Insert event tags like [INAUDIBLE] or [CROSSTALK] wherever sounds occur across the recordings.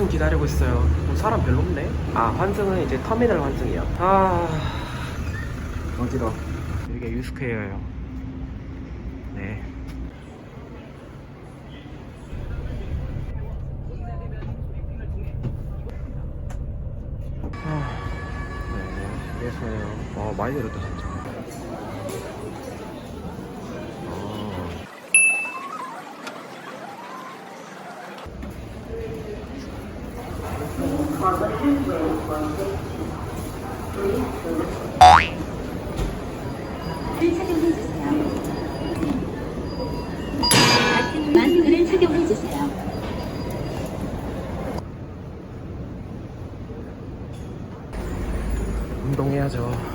환승 기다리고 있어요. 뭐 사람 별로 없네. 아 환승은 이제 터미널 환승이야. 아 어지러. 이게 유스퀘어예요. 네. 아, 네, 그래서요. 아 많이 내렸다 진짜. 아. 마스크를 착용해 주세요. 운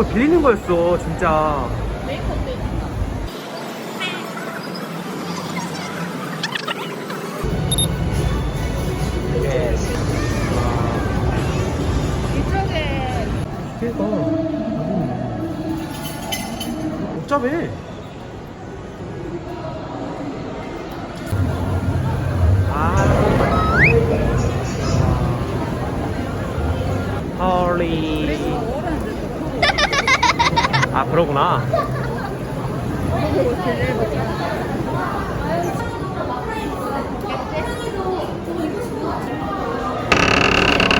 교복을 빌리는 거였어 진짜. 이쪽에 그니까. 복잡 아 그러구나.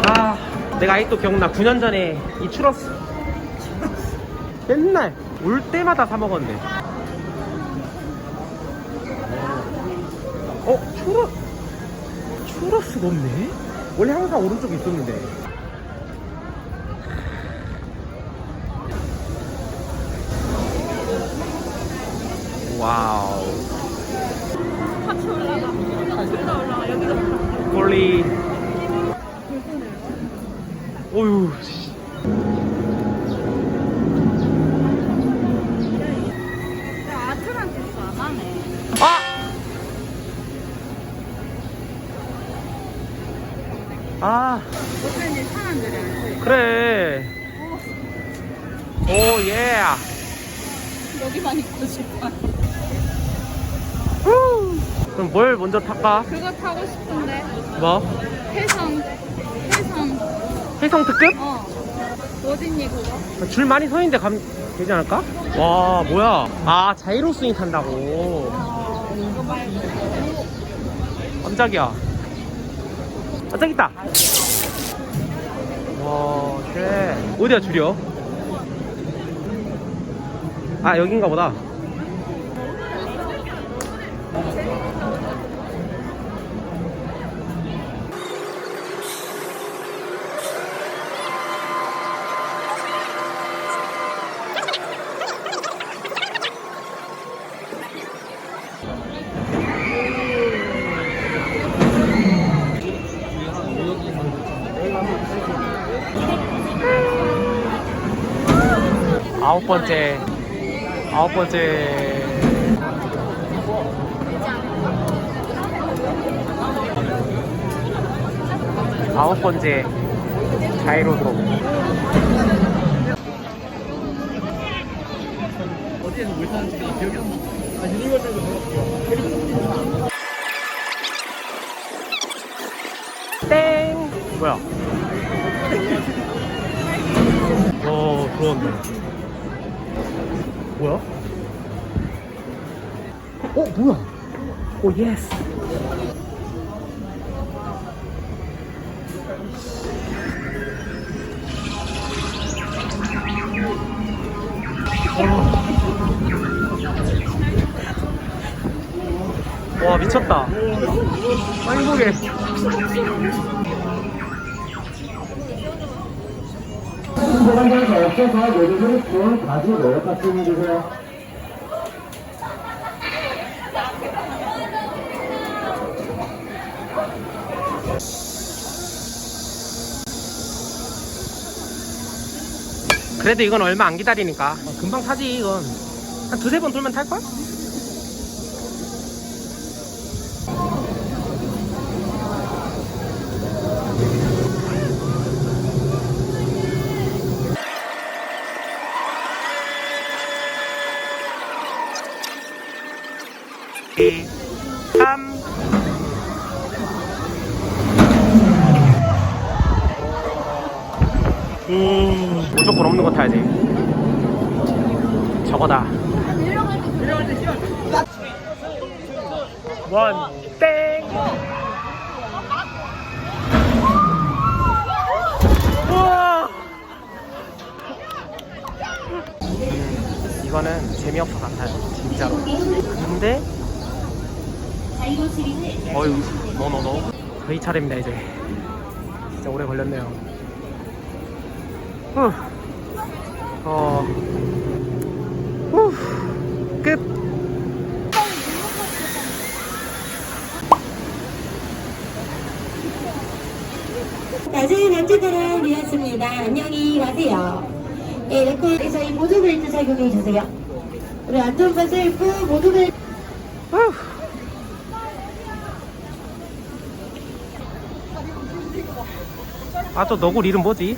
아 내가 아직도 기억나. 9년 전에 이 추러스. 맨날 올 때마다 사 먹었는데 어 추러 추러스가 없네? 원래 항상 오른쪽에 있었는데 와우 같이 올라가. 올라가. 여기로 올라가. 어휴 아트란티스 안 하네. 아! 아 어쩐지 사람들이 안 돼. 그래 오 예 여기만 있고 싶어. 그럼 뭘 먼저 탈까? 그거 타고 싶은데. 뭐? 해성. 해성. 해성 특급? 어. 어딨니, 그거? 줄 많이 서 있는데 감 되지 않을까? 와 뭐야 아 자이로 스윙 탄다고 어, 이거 말고. 깜짝이야 아 저기 있다 와쉣 어디야 줄이요? 아 여긴가 보다 아홉 번째 아홉 번째. 아홉 번째 자이로 드롭 어디에서 물 타는지 기억이 안 나. 아, 유니버설도 땡. 뭐야? [LAUGHS] 어 들어왔네 뭐야? 어 뭐야? 오 예스 와 미쳤다 아 행복해 선생님 없어서 모두들 돈 가지고 같이 해주세요. 그래도 이건 얼마 안 기다리니까 아, 금방 타지 이건 한 두세 번 돌면 탈걸? 없는 거 타야 돼. 저거다. 원, 땡! 우와! 음, 이거는 재미없어 같아요. 진짜로. 근데, 어휴, 노노노. 저희 차례입니다, 이제. 진짜 오래 걸렸네요. 후. 어. 후. 끝. 낮은 안전을 위했습니다. 안녕히 가세요. 예, 이렇게 저희 보조벨트 착용해 주세요. 우리 안전벨트 끄 보조벨트 후. 아, 또 너굴 이름 뭐지?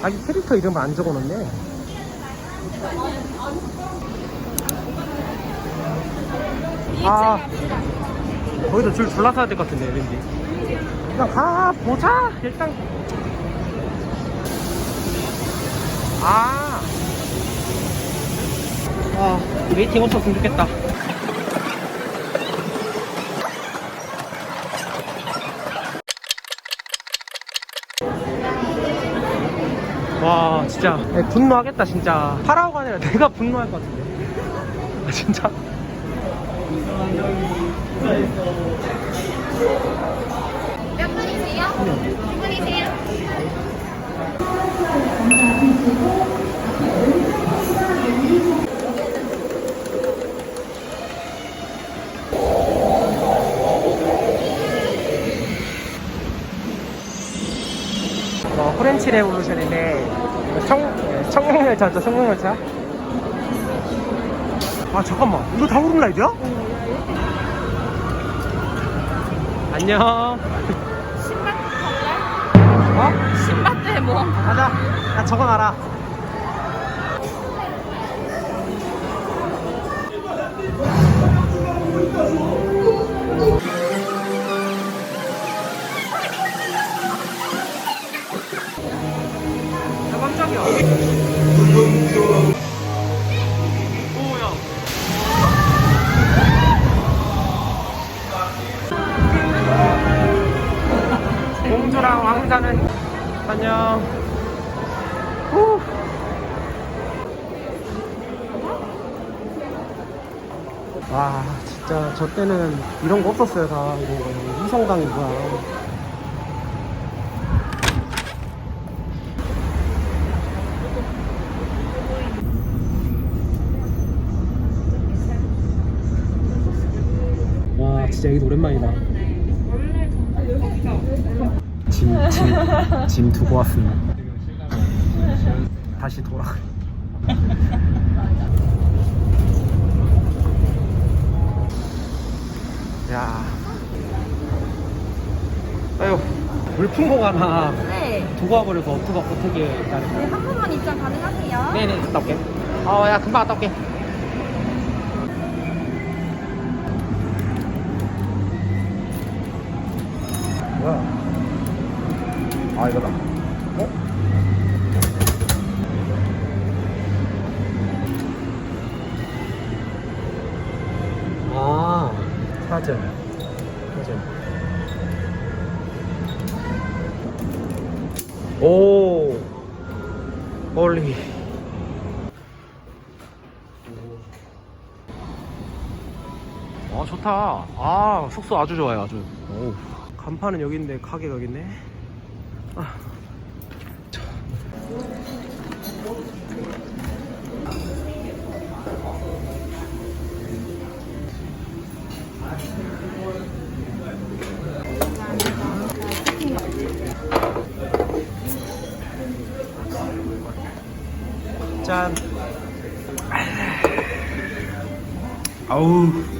자기 캐릭터 이름을 안 적어놓네. 아, 거기도 줄 졸라 서야 될 것 같은데, 왠지. 그냥 가, 보자! 일단. 아. 아, 웨이팅 없었으면 좋겠다. 와, 진짜. 야, 분노하겠다, 진짜. 파라오가 아니라 내가 분노할 것 같은데. 아, 진짜. 몇 분이세요? 몇 분이세요? 어, 프렌치 레볼루션인데 청, 청룡열차죠 청룡열차 아 잠깐만 이거 다 오른라이드야? 안녕 신발 갈래? 어? 신발 때 뭐? 가자 나 적어놔라 공주랑 왕자는. 안녕. 후. 와 진짜 저 때는 이런 거 없었어요 다. 이거 이성당이 뭐야. 와 진짜 여기도 오랜만이다 짐, 짐, 짐 두고 왔습니다. 다시 돌아. 야. 아유 물품목 하나 네. 두고 와버려서 어떻게 어떻게 일단 한 번만 입장 가능하세요? 네네 갔다 올게. 어 야 금방 갔다 올게. 뭐야 아 이거다. 어? 아. 사전. 사전. 오. 홀리. 아 좋다. 아 숙소 아주 좋아요 아주. 오. 간판은 여기 있는데 가게가 여기 있네 아. 자. 짠. 아우.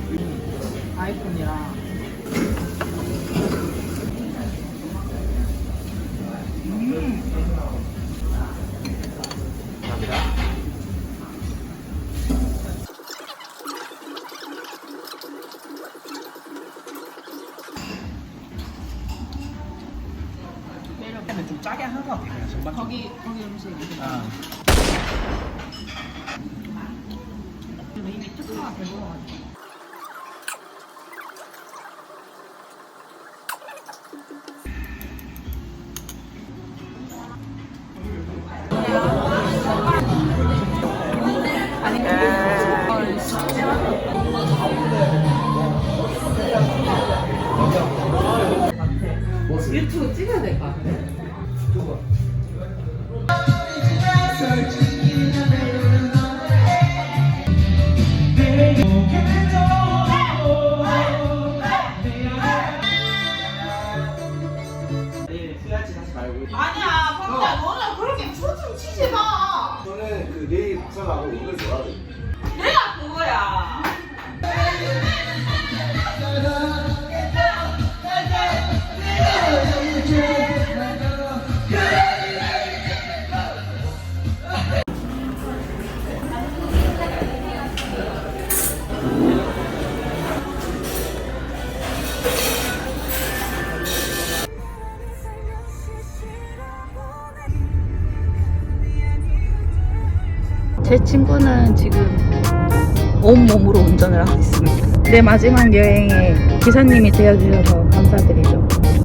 근데 좀 짜게 한것 같아요. 전반. 거기 거기 음식 아. 이미 특화가 되고 유튜브 찍어야 될 것 같아. 후야지 하지 말고. 아니야, 박자 너는 그렇게 춤좀 치지 마. 저는 그 내일 부산하고 오늘 좋아하거든요. 내가 그거야. 친구는 지금 온몸으로 운전을 하고 있습니다. 내 마지막 여행에 기사님이 되어주셔서 감사드리죠.